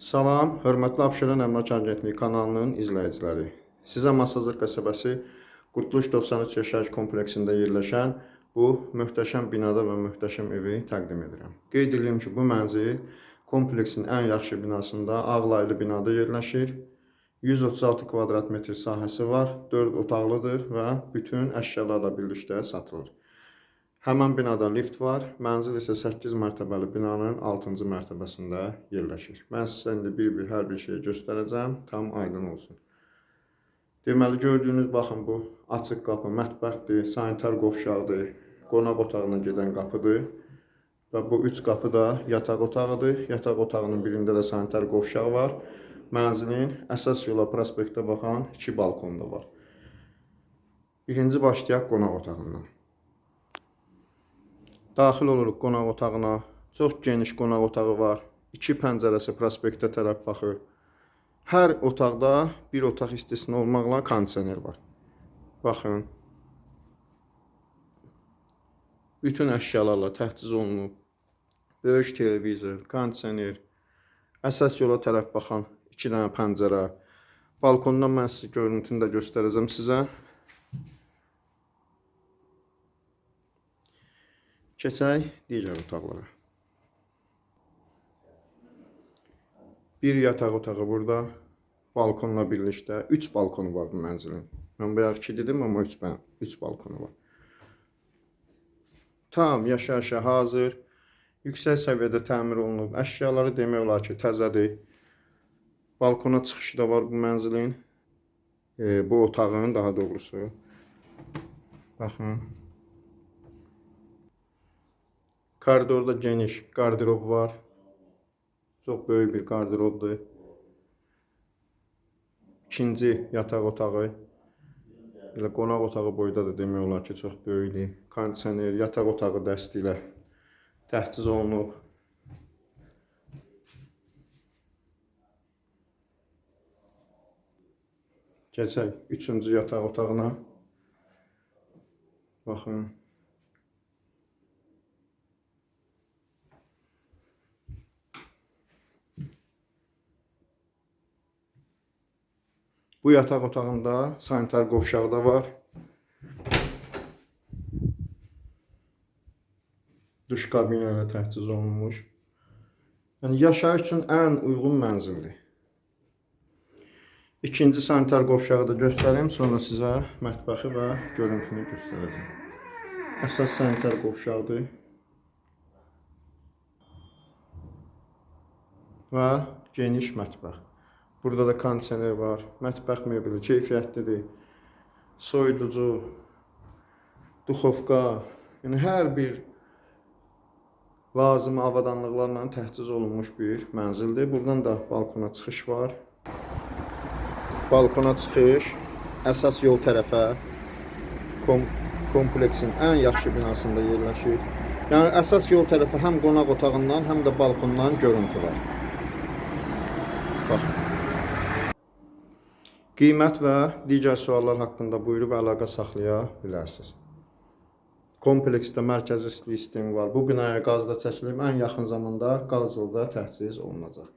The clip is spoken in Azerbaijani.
Salam, hörmətli Abşeron Əmlak Agentliyi kanalının izləyiciləri. Sizə Masazır qəsəbəsi Qurtuluş 93 yaşayış kompleksində yerləşən bu möhtəşəm binada və möhtəşəm evi təqdim edirəm. Qeyd edirəm ki, bu mənzil kompleksin ən yaxşı binasında ağlaylı binada yerləşir. 136 kvadrat metr sahəsi var, 4 otaqlıdır və bütün əşyalarla birlikdə satılır. Həmin binada lift var. Mənzil isə 8 mərtəbəli binanın 6-cı mərtəbəsində yerləşir. Mən sizə indi bir-bir hər bir şeyi göstərəcəm, tam aydın olsun. Deməli gördüyünüz baxın bu açıq qapı mətbəxdir, sanitar qovşaqdır, qonaq otağına gedən qapıdır. Və bu üç qapı da yataq otağıdır. Yataq otağının birində də sanitar qovşaq var. Mənzilin əsas yola prospektə baxan iki balkonu da var. Birinci başlayaq qonaq otağından. Daxil oluruq qonaq otağına. Çox geniş qonaq otağı var. İki pəncərəsi prospektə tərəf baxır. Hər otaqda bir otaq istisna olmaqla kondisioner var. Baxın. Bütün əşyalarla təchiz olunub. Böyük televizor, kondisioner, əsas yola tərəf baxan iki dənə pəncərə. Balkondan mən sizə görüntünü də göstərəcəm sizə. Keçək digər otaqlara. Bir yataq otağı burada. Balkonla birlikdə 3 balkonu var bu mənzilin. Mən bayaq 2 dedim, amma 3 bən 3 balkonu var. Tam yaşayışa hazır. Yüksək səviyyədə təmir olunub. Əşyaları demək olar ki, təzədir. Balkona çıxışı da var bu mənzilin. E, bu otağın daha doğrusu. Baxın. Koridorda geniş qarderob var. Çox böyük bir qarderobdur. İkinci yataq otağı. Belə qonaq otağı boyda da demək olar ki, çox böyükdür. Kondisioner, yataq otağı dəsti ilə təchiz olunub. Keçək üçüncü yataq otağına. Baxın. Bu yataq otağında sanitar qovşağı da var. Duş kabini ilə təchiz olunmuş. Yəni yaşayış üçün ən uyğun mənzildir. İkinci sanitar qovşağı da göstərim, sonra sizə mətbəxi və görüntünü göstərəcəm. Əsas sanitar qovşaqdır. Və geniş mətbəx. Burada da kondisioner var. Mətbəx mebeli keyfiyyətlidir. Soyuducu, duxovka, yəni hər bir lazım avadanlıqlarla təchiz olunmuş bir mənzildir. Buradan da balkona çıxış var. Balkona çıxış əsas yol tərəfə kom kompleksin ən yaxşı binasında yerləşir. Yəni əsas yol tərəfə həm qonaq otağından, həm də balkondan görüntü var. Bax. Qiymət və digər suallar haqqında buyurub əlaqə saxlaya bilərsiniz. Kompleksdə mərkəzi istilik sistemi var. Bu binaya qaz da çəkilib. Ən yaxın zamanda qazılda təchiz olunacaq.